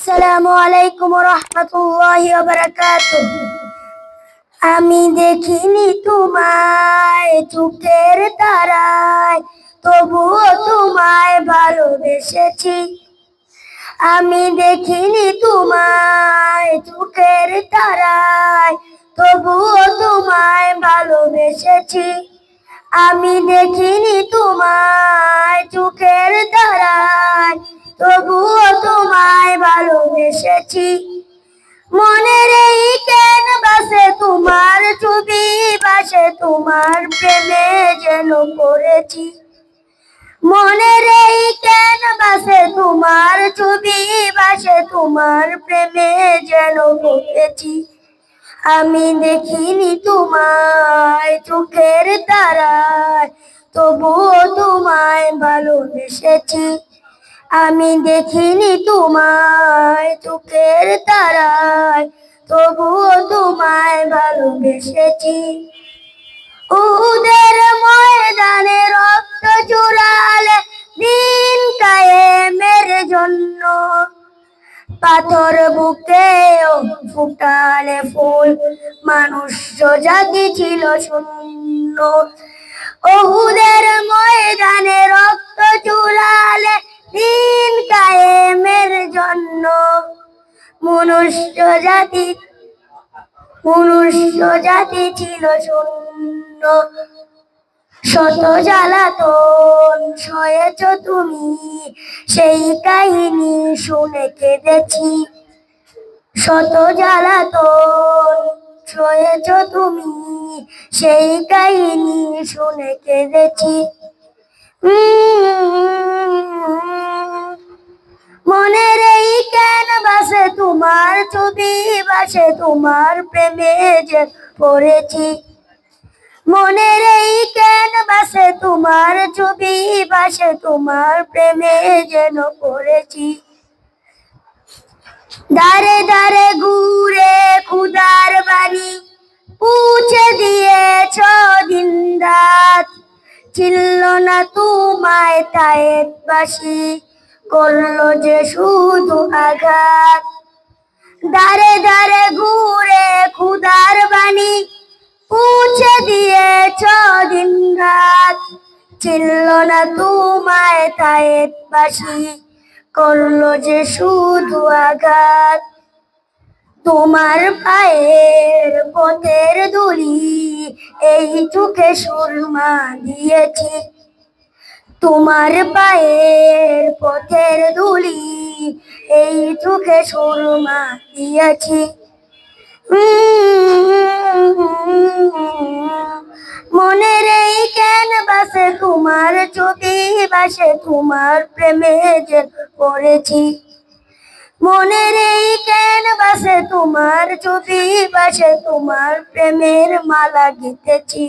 আসসালামু আলাইকুম রহমতুল্লাহি আমি দেখিনি তোমায় চোখের তারায় তবুও তোমায় ভালোবেসেছি। আমি দেখিনি তোমায় চোখের তারায় তবুও তোমায় ভালোবেসেছি। আমি দেখিনি তোমায় চোখের তারায় তবুও তোমায় ভালোবেসেছি। মনের এই কেন বাসে? তোমার ছবি বাসে, তোমার প্রেমে যেন পড়েছি। মনের এই কেন বাসে? তোমার ছবি বাসে, তোমার প্রেমে যেন পড়েছি। আমি দেখিনি তোমায় চোখের তারায়, তবুও তোমায় ভালোবেসেছি। আমি দেখিনি তোমায় চোখের তারায়, তবুও তোমায় ভালোবেসেছি। উদের ময়দানে রক্ত জুড়ালে দিন কায়েমের জন্য। পাথর বুকে ফুটালে ফুল, মানুষ জাতি ছিল শূন্য। ওহুদের ময়দানে রক্ত জাতি মনুষ্য জাতি ছিল শূন্য। শত জ্বালাতন সয়েছ তুমি। সেই কাহিনী শুনে কেঁদেছি। শত জ্বালাতন সয়েছ তুমি। সেই কাহিনী শুনে কেঁদেছি। বাসে তোমার প্রেমে যে পড়েছি। মনের এই কেন বাসে তোমার ছবি বাসে তোমার প্রেমে যেন পড়েছি। দারে দারে ঘুরে খুদার বাড়ি পুছে দিয়েছ দিন রাত ছিল না তোমায় তায়েত বাসি করল যে শুধু আঘাত। দারে দারে ঘুরে খুদার বাণী পুছে দিয়েছ দিন রাত ছিল না তোমায় তায়েত বাসি করল যে শুধু আঘাত। তোমার পায়ের পথের দুলি, এই চোখে সুরমা দিয়েছি। তোমার পায়ের পথের দুলি চোখে সুরমা দিয়েছি। মনের এই কেন বাসে তোমার ছবি বাসে তোমার প্রেমে যে পড়েছি। মনের এই কেন বাসে তোমার ছবি বাসে তোমার প্রেমের মালা গেঁথেছি।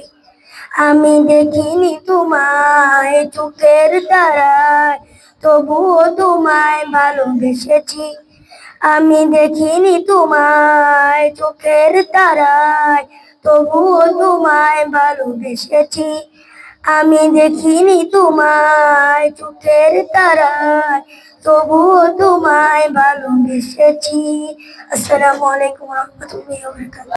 আমি দেখিনি তোমায় চোখের তারায় তবুও তোমায় ভালোবেসেছি। আমি দেখিনি তোমায় চোখের তারায়। তবুও তোমায় ভালোবেসেছি। আমি দেখিনি তোমায় চোখের তারায়। তবুও তোমায় ভালোবেসেছি। আসসালামু আলাইকুম রহমতুল্লাহ